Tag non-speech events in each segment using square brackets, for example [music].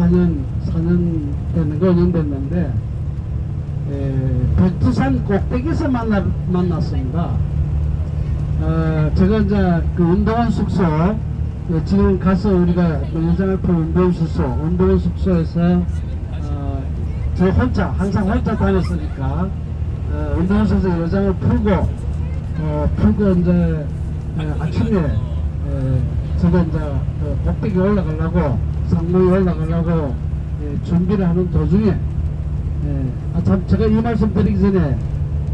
4년 4년 되는 거 5년 됐는데 에, 백두산 꼭대기에서 만나, 만났습니다. 어, 제가 이제 그 운동원 숙소 예, 지금 가서 우리가 그 여자학교 운동원 숙소 운동원 숙소에서 어, 저 혼자 항상 혼자 다녔으니까 어, 운동원 숙소에서 여장을 풀고 어, 풀고 이제 에, 아침에 에, 저도 이제 그 꼭대기 올라가려고 상공에 올라가려고 예, 준비를 하는 도중에 예, 아, 참, 제가 이 말씀 드리기 전에,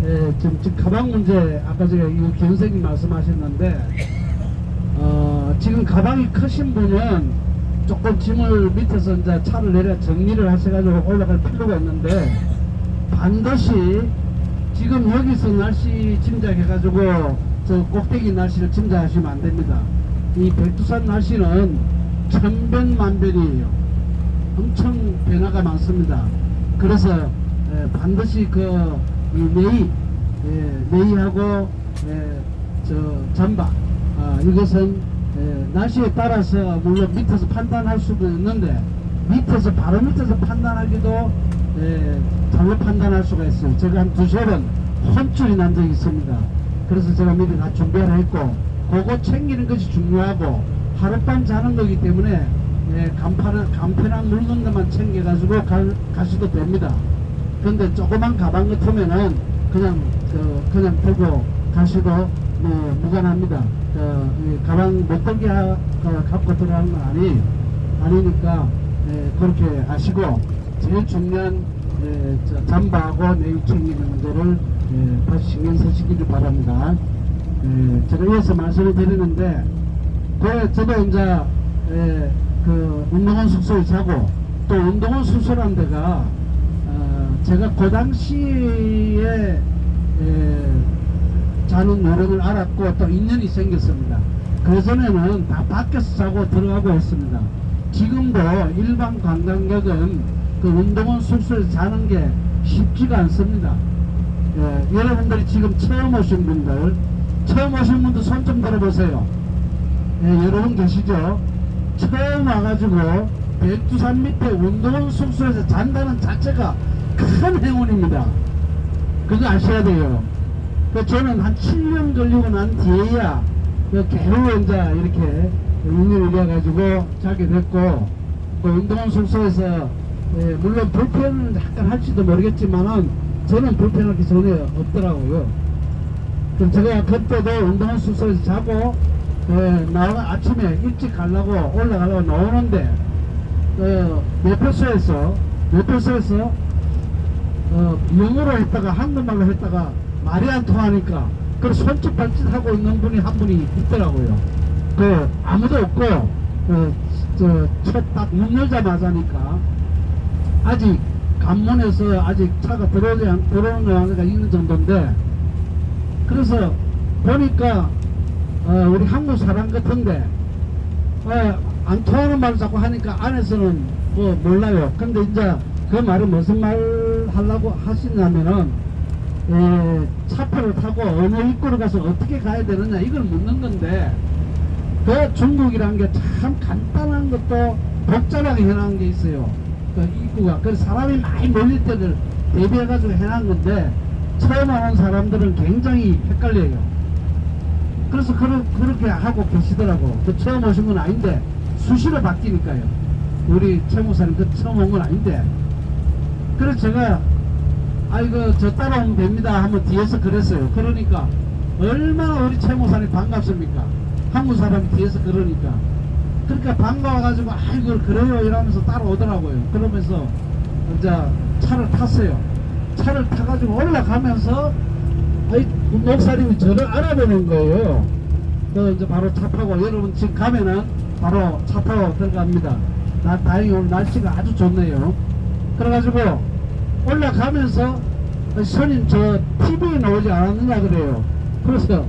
예, 지금, 지금 가방 문제, 아까 제가 이 교수님 말씀하셨는데, 어, 지금 가방이 크신 분은 조금 짐을 밑에서 이제 차를 내려 정리를 하셔가지고 올라갈 필요가 있는데, 반드시 지금 여기서 날씨 짐작해가지고 저 꼭대기 날씨를 짐작하시면 안 됩니다. 이 백두산 날씨는 천변만변이에요. 엄청 변화가 많습니다. 그래서 에, 반드시 그 네이하고 예, 저 잠바 아, 이것은 예, 날씨에 따라서 물론 밑에서 판단할 수도 있는데 밑에서 바로 밑에서 판단하기도 예, 잘못 판단할 수가 있어요. 제가 한 두세 번 혼쭐이 난 적이 있습니다. 그래서 제가 미리 다 준비를 했고 그거 챙기는 것이 중요하고 하룻밤 자는 거기 때문에 예, 간판은 간편한 물건들만 챙겨가지고 가, 가셔도 됩니다. 근데 조그만 가방 같으면은 그냥 그 그냥 들고 가셔도 뭐 무관합니다. 그, 이 가방 못 하, 그, 갖고 들어가는 건 아니 아니니까 예, 그렇게 하시고 제일 중요한 예, 저 잠바하고 내일 챙기는 거를 예, 다시 신경 쓰시기를 바랍니다. 예, 제가 이어서 말씀을 드리는데 그 저도 이제 예, 그 운동원 숙소에 자고 또 운동원 숙소란 데가 어, 제가 그 당시에 예, 자는 노력을 알았고 또 인연이 생겼습니다. 그 전에는 다 밖에서 자고 들어가고 했습니다. 지금도 일반 관광객은 그 운동원 숙소에서 자는 게 쉽지가 않습니다. 예, 여러분들이 지금 처음 오신 분들, 처음 오신 분들 손 좀 들어보세요. 예, 여러분 계시죠? 처음 와가지고 백두산 밑에 운동원 숙소에서 잔다는 자체가 큰 행운입니다. 그거 아셔야 돼요. 그 저는 한 7년 걸리고 난 뒤에야 그 겨우 이제 이렇게 운을 이래가지고 자게 됐고 그 운동원 숙소에서 예, 물론 불편은 약간 할지도 모르겠지만은 저는 불편할 게 전혀 없더라고요. 그럼 제가 그때도 운동원 숙소에서 자고 예, 나와 아침에 일찍 가려고 올라가려고 나오는데 어, 매표소에서 매표소에서 어, 영어로 했다가 한국말로 했다가 말이 안 통하니까 그 손짓 발짓 하고 있는 분이 한 분이 있더라고요. 그 아무도 없고 그, 그저첫딱 열자마자니까 아직 관문에서 아직 차가 들어오지 않, 들어오는 데가 있는 정도인데 그래서 보니까 어, 우리 한국 사람 같은데 어, 안 통하는 말 자꾸 하니까 안에서는 뭐 몰라요. 근데 이제 그 말은 무슨 말 하려고 하시냐면은 에, 차표를 타고 어느 입구로 가서 어떻게 가야 되느냐 이걸 묻는 건데 그 중국이라는 게참 간단한 것도 복잡하게 해놓은 게 있어요. 그 입구가 그래서 사람이 많이 몰릴 때를 대비해가지고 해놓은 건데 처음 오는 사람들은 굉장히 헷갈려요. 그래서 그러, 그렇게 하고 계시더라고. 그 처음 오신 건 아닌데 수시로 바뀌니까요. 우리 최무사님 그 처음 온 건 아닌데. 그래서 제가 아이고 저 따라오면 됩니다 하면 뒤에서 그랬어요. 그러니까 얼마나 우리 최무사님 반갑습니까? 한국 사람이 뒤에서 그러니까. 그러니까 반가워가지고 아이고 그래요 이러면서 따라오더라고요. 그러면서 이제 차를 탔어요. 차를 타가지고 올라가면서 아이 목사님이 저를 알아보는 거예요. 그 이제 바로 차 타고 여러분 지금 가면은 바로 차 타고 들어갑니다. 나 다행히 오늘 날씨가 아주 좋네요. 그래가지고 올라가면서 스님 저 TV에 나오지 않았느냐 그래요. 그래서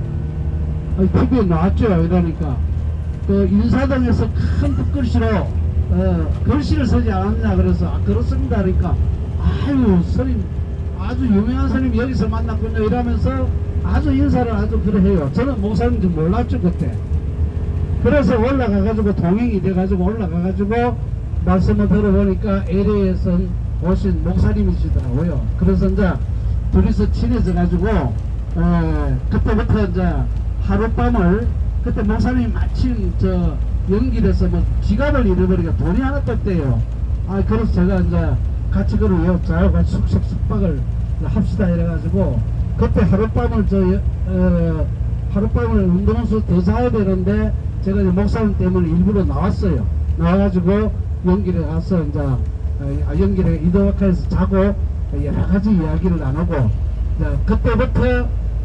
TV에 나왔죠 이러니까 그 인사동에서 큰 붓글씨로 어, 글씨를 쓰지 않았냐 그래서 아 그렇습니다 그러니까 아유 스님 아주 유명한 스님 여기서 만났군요 이러면서 아주 인사를 아주 그래 해요 저는 목사님인지 몰랐죠 그때 그래서 올라가가지고 동행이 돼가지고 올라가가지고 말씀을 들어보니까 LA에서 오신 목사님이시더라고요. 그래서 이제 둘이서 친해져 가지고 그때부터 이제 하룻밤을 그때 목사님이 마침 저 연길에서 뭐 지갑을 잃어버리니까 돈이 하나도 없대요. 아 그래서 제가 이제 같이 그러요. 저하고 같이 숙식 숙박을 합시다 이래가지고 그때 하룻밤을 저 어, 하룻밤을 운동원수 더 자야 되는데 제가 이제 목사님 때문에 일부러 나왔어요. 나와가지고 연길에 가서 이제 어, 아, 연길에 이도학교에서 자고 여러 가지 이야기를 나누고 이제 그때부터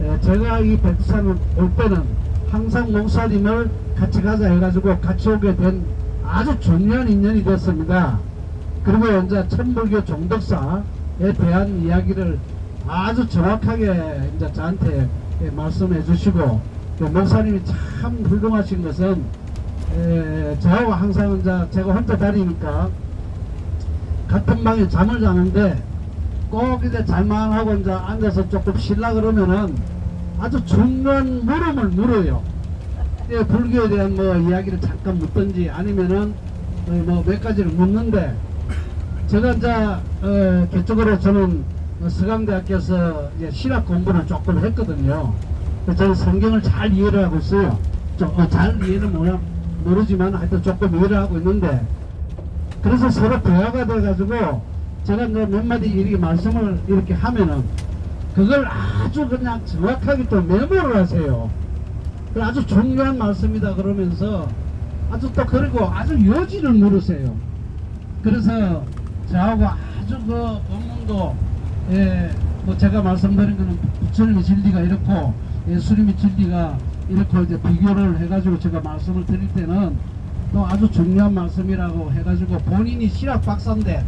에, 제가 이 백두산을 올 때는 항상 목사님을 같이 가자 해가지고 같이 오게 된 아주 중요한 인연이 됐습니다. 그리고 이제 천불교 종덕사에 대한 이야기를 아주 정확하게 이제 저한테 예, 말씀해 주시고 또 목사님이 참 훌륭하신 것은 에, 저하고 항상 이제 제가 혼자 다니니까 같은 방에 잠을 자는데 꼭 이제 잘만 하고 이제 앉아서 조금 쉬려 그러면은 아주 중요한 물음을 물어요. 예, 불교에 대한 뭐 이야기를 잠깐 묻든지 아니면은 뭐 몇 가지를 묻는데 제가 이제 어, 개쪽으로 저는 서강대학교에서 이제 신학 공부를 조금 했거든요. 저는 성경을 잘 이해를 하고 있어요. 좀, 어, 잘 이해는 모르, 모르지만 하여튼 조금 이해를 하고 있는데 그래서 서로 대화가 돼가지고 제가 이제 몇 마디 이렇게 말씀을 이렇게 하면은 그걸 아주 그냥 정확하게 또 메모를 하세요. 그 아주 중요한 말씀이다 그러면서 아주 또 그리고 아주 여지를 물으세요. 그래서 저하고 아주 그 업문도 예, 뭐 제가 말씀드린 거는 부처님의 진리가 이렇고 예수님의 진리가 이렇게 이제 비교를 해가지고 제가 말씀을 드릴 때는 또 아주 중요한 말씀이라고 해가지고 본인이 실학 박사인데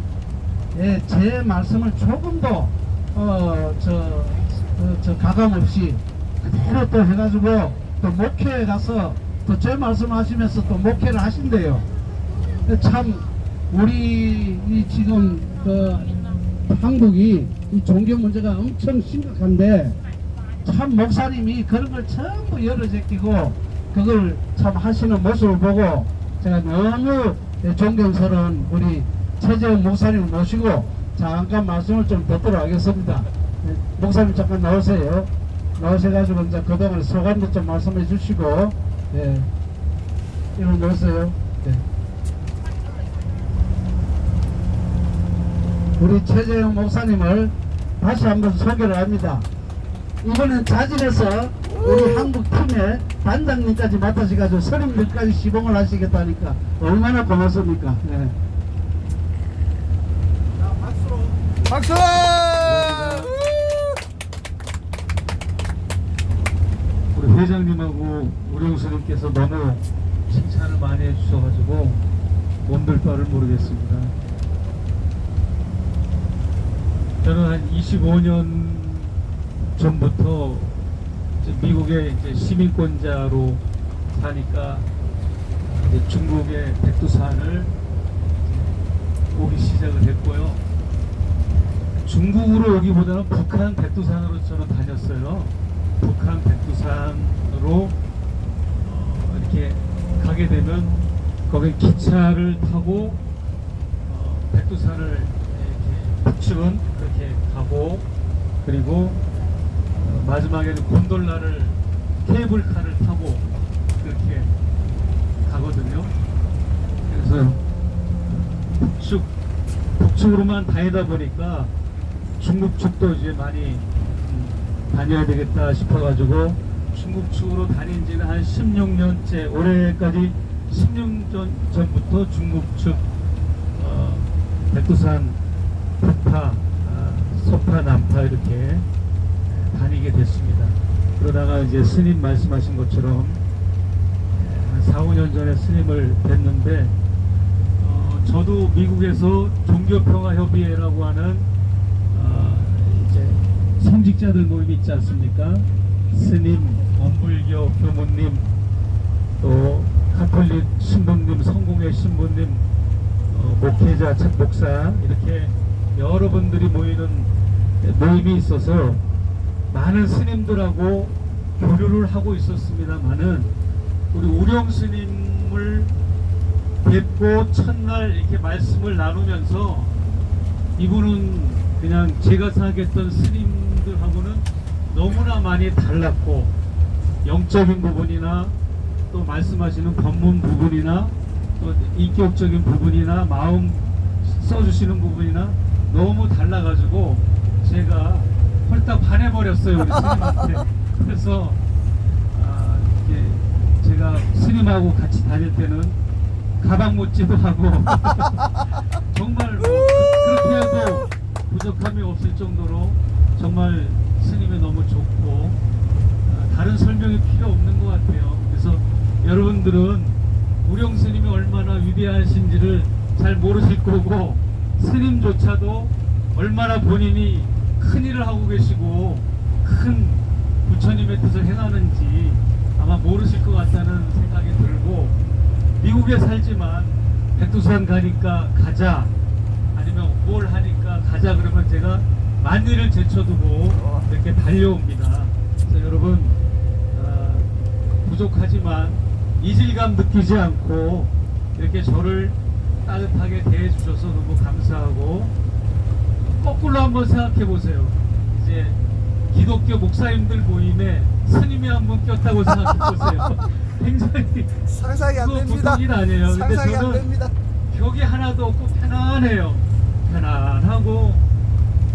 예, 제 말씀을 조금도 어 저 어, 저 가감 없이 그대로 또 해가지고 또 목회에 가서 또 제 말씀하시면서 또 목회를 하신대요. 참 우리 이 지금 그 한국이 이 종교 문제가 엄청 심각한데 참 목사님이 그런 걸 전부 열어 제끼고 그걸 참 하시는 모습을 보고 제가 너무 존경스러운 우리 최재형 목사님을 모시고 잠깐 말씀을 좀 듣도록 하겠습니다. 네, 목사님 잠깐 나오세요. 나오셔가지고 이제 그동안 소감도 좀 말씀해 주시고, 예. 이런 놓으세요. 네. 우리 최재형 목사님을 다시 한번 소개를 합니다. 이번엔 자진해서 우리 한국 팀의 단장님까지 맡으셔가지고 서른 몇까지 시봉을 하시겠다니까 얼마나 고맙습니까? 네. 박수! 우리 회장님하고 우리 형수님께서 너무 칭찬을 많이 해주셔가지고 몸둘 바를 모르겠습니다. 저는 한 25년 전부터 미국의 이제 시민권자로 사니까 이제 중국의 백두산을 오기 시작을 했고요. 중국으로 오기보다는 북한 백두산으로 저는 다녔어요. 북한 백두산으로 어, 이렇게 가게 되면 거기 기차를 타고 어, 백두산을 북측은 그렇게 가고 그리고 어, 마지막에는 곤돌라를 케이블카를 타고 그렇게 가거든요. 그래서 북측 북측으로만 다니다 보니까 중국 측도 이제 많이 음, 다녀야 되겠다 싶어가지고 중국 측으로 다닌 지는 한 16년째 올해까지 16년 전, 전부터 중국 측 어, 백두산 북파 아, 서파 남파 이렇게 다니게 됐습니다 그러다가 이제 스님 말씀하신 것처럼 한 4, 5년 전에 스님을 뵀는데 어, 저도 미국에서 종교평화협의회라고 하는 어, 이제 성직자들 모임이 있지 않습니까? 스님, 원불교 교무님, 또 카톨릭 신부님, 성공회 신부님, 어, 목회자, 책 목사 이렇게 여러분들이 모이는 모임이 있어서 많은 스님들하고 교류를 하고 있었습니다만은 우리 우령 스님을 뵙고 첫날 이렇게 말씀을 나누면서 이분은 그냥 제가 생각했던 스님들하고는 너무나 많이 달랐고 영적인 부분이나 또 말씀하시는 법문 부분이나 또 인격적인 부분이나 마음 써주시는 부분이나 너무 달라가지고 제가 홀딱 반해버렸어요 우리 스님한테 그래서 아, 이게 제가 스님하고 같이 다닐 때는 가방 못지도 하고 [laughs] 정말 뭐 그- 그렇게 해도 부족함이 없을 정도로 정말 스님이 너무 좋고 아, 다른 설명이 필요 없는 것 같아요. 그래서 여러분들은 우령 스님이 얼마나 위대하신지를 잘 모르실 거고 스님조차도 얼마나 본인이 큰 일을 하고 계시고 큰 부처님의 뜻을 행하는지 아마 모르실 것 같다는 생각이 들고 미국에 살지만 백두산 가니까 가자 아니면 뭘 하니까 가자 그러면 제가 만리를 제쳐두고 이렇게 달려옵니다. 그래서 여러분 어, 부족하지만 이질감 느끼지 않고 이렇게 저를 따뜻하게 대해주셔서 너무 감사하고 거꾸로 한번 생각해 보세요. 이제 기독교 목사님들 모임에 스님이 한분 꼈다고 생각해 보세요. [laughs] 굉장히 상상이 안 됩니다. 보통 일 아니에요. 근데 저는 됩니다. 벽이 하나도 없고 편안해요. 편안하고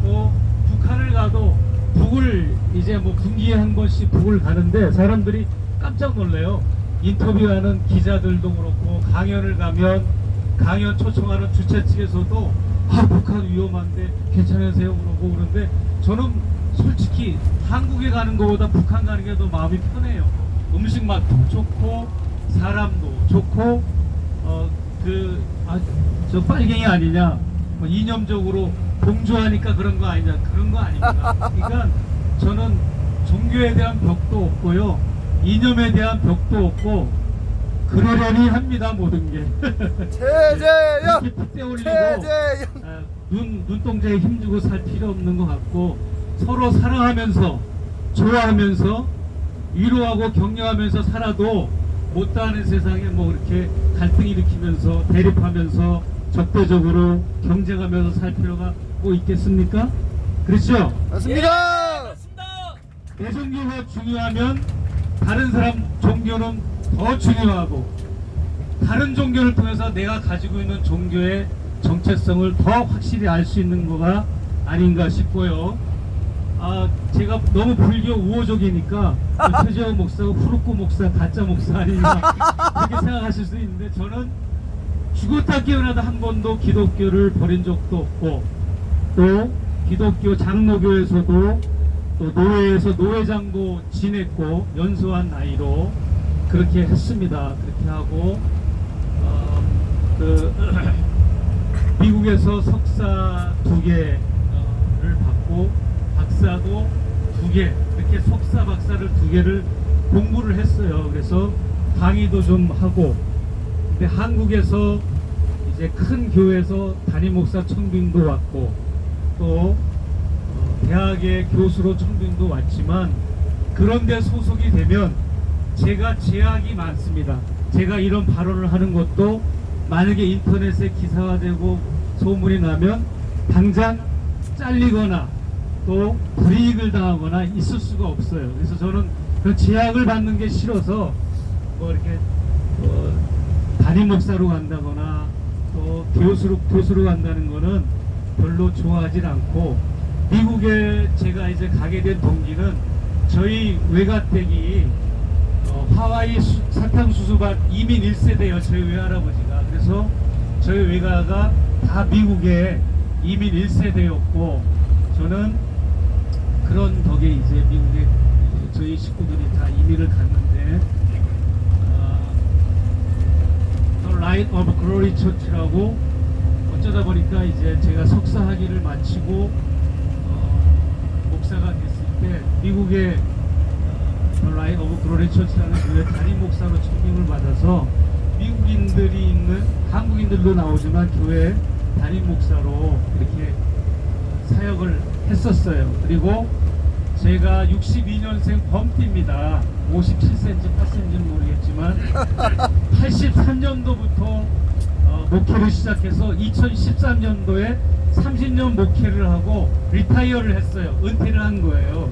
또 북한을 가도 북을 이제 뭐 분기에 한 번씩 북을 가는데 사람들이 깜짝 놀래요. 인터뷰하는 기자들도 그렇고 강연을 가면 강연 초청하는 주최 측에서도 아 북한 위험한데 괜찮으세요 그러고 그런데 저는 솔직히 한국에 가는 것보다 북한 가는 게 더 마음이 편해요. 음식 맛도 좋고 사람도 좋고 어그아저 빨갱이 아니냐 뭐 이념적으로 동조하니까 그런 거 아니냐 그런 거 아닙니다. 그러니까 저는 종교에 대한 벽도 없고요 이념에 대한 벽도 없고 그러려니 합니다 모든 게 최재현, 이렇게 올리고 최재현. 아, 눈 눈동자에 힘주고 살 필요 없는 것 같고 서로 사랑하면서 좋아하면서 위로하고 격려하면서 살아도 못다하는 세상에 뭐 이렇게 갈등 일으키면서 대립하면서 적대적으로 경쟁하면서 살 필요가 뭐 있겠습니까? 그렇죠? 맞습니다. 내 종교가 중요하면 다른 사람 종교는 더 중요하고 다른 종교를 통해서 내가 가지고 있는 종교의 정체성을 더 확실히 알 수 있는 거가 아닌가 싶고요. 아 제가 너무 불교 우호적이니까 최재원 목사가 후루꾸 목사 가짜 목사 아니냐 이렇게 생각하실 수 있는데 저는 죽었다 깨어나다 한 번도 기독교를 버린 적도 없고 또 기독교 장로교에서도 또 노회에서 노회장도 지냈고 연소한 나이로 그렇게 했습니다. 그렇게 하고 어, 그 [clears throat] 미국에서 석사 두 개를 받고 박사도 두 개, 이렇게 석사 박사를 두 개를 공부를 했어요. 그래서 강의도 좀 하고, 근데 한국에서 이제 큰 교회에서 담임 목사 청빙도 왔고, 또 어, 대학의 교수로 청빙도 왔지만, 그런데 소속이 되면 제가 제약이 많습니다. 제가 이런 발언을 하는 것도 만약에 인터넷에 기사가 되고 소문이 나면 당장 잘리거나 또 불이익을 당하거나 있을 수가 없어요. 그래서 저는 그 제약을 받는 게 싫어서 뭐 이렇게 어, 담임 목사로 간다거나 또 교수로 교수로 간다는 거는 별로 좋아하진 않고 미국에 제가 이제 가게 된 동기는 저희 외가댁이 어, 하와이 수- 사탕수수밭 이민 1세대예요 저희 외할아버지가 그래서 저희 외가가 다 미국에 이민 1세대였고 저는 그런 덕에 이제 미국에 저희 식구들이 다 이민을 갔는데 어, 라이트 오브 글로리 처치라고 어쩌다 보니까 이제 제가 석사 학위를 마치고 어, 목사가 됐을 때 미국의 라인 오브 글로리 처치라는 교회 담임 목사로 청빙을 받아서 미국인들이 있는 한국인들도 나오지만 교회 담임 목사로 이렇게 사역을 했었어요. 그리고 제가 62년생 범띠입니다. 57cm, 8cm는 모르겠지만 [laughs] 83년도부터 목회를 시작해서 2013년도에 30년 목회를 하고 리타이어를 했어요. 은퇴를 한 거예요.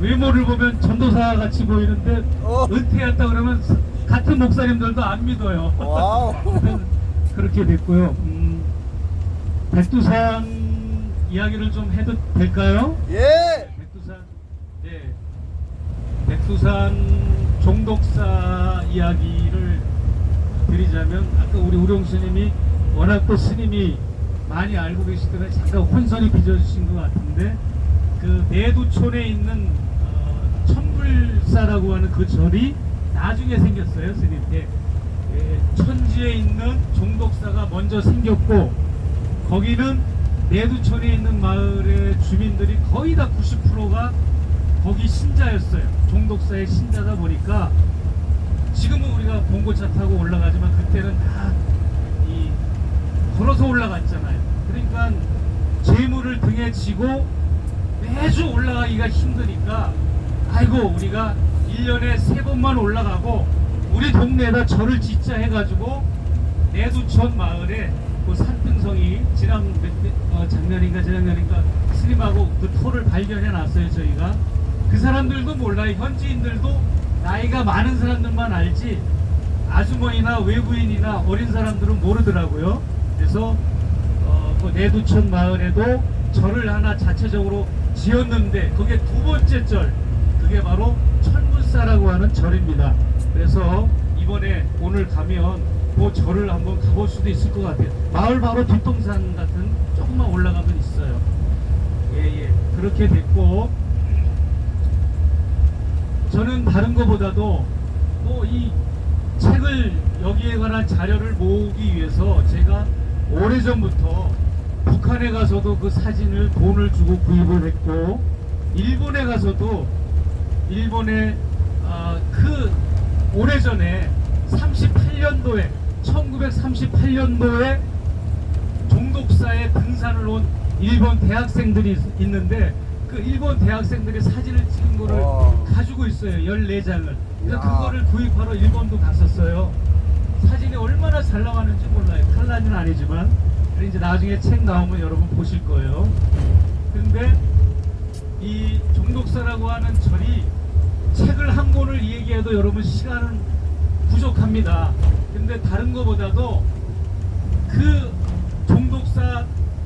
외모를 보면 전도사 같이 보이는데 어. 은퇴했다 그러면 사- 같은 목사님들도 안 믿어요. [laughs] 그렇게 됐고요. 음, 백두산 이야기를 좀 해도 될까요? 예. 백두산, 네. 백두산 종독사 이야기를 드리자면 아까 우리 우령 스님이 워낙 또 스님이 많이 알고 계시더라 잠깐 혼선이 빚어주신 것 같은데 그 내두촌에 있는 어, 천불사라고 하는 그 절이 나중에 생겼어요 스님 예, 예, 천지에 있는 종독사가 먼저 생겼고 거기는 내두촌에 있는 마을의 주민들이 거의 다 90%가 거기 신자였어요. 종독사의 신자다 보니까 지금은 우리가 봉고차 타고 올라가지만 그때는 다 이 걸어서 올라갔잖아요. 그러니까 재물을 등에 지고 매주 올라가기가 힘드니까 아이고 우리가 1년에 세 번만 올라가고 우리 동네에다 절을 짓자 해가지고 내두촌 마을에 그 산등성이 지난 몇, 어, 작년인가 재작년인가 스님하고 그 토를 발견해 놨어요 저희가. 그 사람들도 몰라요. 현지인들도 나이가 많은 사람들만 알지 아주머니나 외부인이나 어린 사람들은 모르더라고요. 그래서 어, 그 내두촌 마을에도 절을 하나 자체적으로 지었는데 그게 두 번째 절. 그게 바로 천불사라고 하는 절입니다. 그래서 이번에 오늘 가면 그 절을 한번 가볼 수도 있을 것 같아요. 마을 바로 뒷동산 같은 조금만 올라가면 있어요. 예예. 그렇게 됐고 저는 다른 것보다도 또이 책을 여기에 관한 자료를 모으기 위해서 제가 오래전부터 북한에 가서도 그 사진을 돈을 주고 구입을 했고 일본에 가서도 일본에 아, 그 오래전에 38년도에 1938년도에 종독사에 등산을 온 일본 대학생들이 있- 있는데 그 일본 대학생들이 사진을 찍은 거를 와. 가지고 있어요 14장을 그래서 야. 그거를 구입하러 일본도 갔었어요 사진이 얼마나 잘 나왔는지 몰라요 칼라는 아니지만 그래 이제 나중에 책 나오면 여러분 보실 거예요. 근데 이 종독사라고 하는 절이 책을 한 권을 얘기해도 여러분 시간은 부족합니다. 근데 다른 거보다도 그 종독사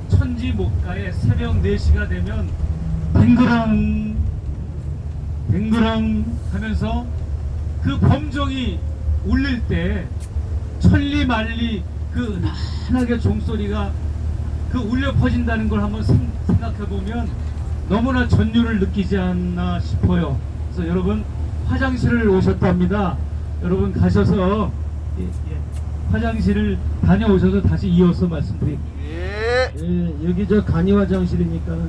천지 목가에 새벽 4시가 되면 댕그랑 댕그랑 하면서 그 범정이 울릴 때 천리 말리 그 나하게 종소리가 그 울려 퍼진다는 걸 한번 생, 각해 보면 너무나 전율을 느끼지 않나 싶어요. 그래서 여러분 화장실을 오셨답니다. 여러분 가셔서 예, 예, 화장실을 다녀오셔서 다시 이어서 말씀드릴게요. 예. 예, 여기 저 간이 화장실이니까는요.